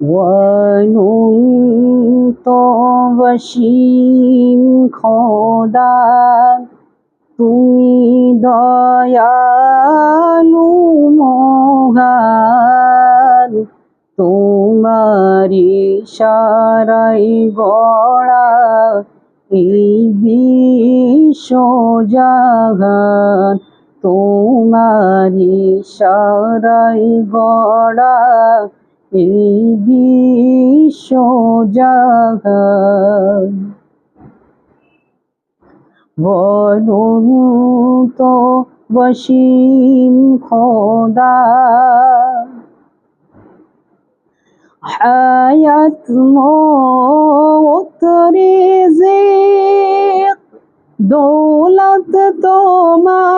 অনন্ত বসীম খোদা তুমি দয়ালু মহান। তোমারি সারাই গড়া এই বিশ্ব জাগান, তোমারি সারাই গড়া এই বিশ্ব জাগান তো বসীম খোদা হায়াত মত রিজিক দৌলত হাতে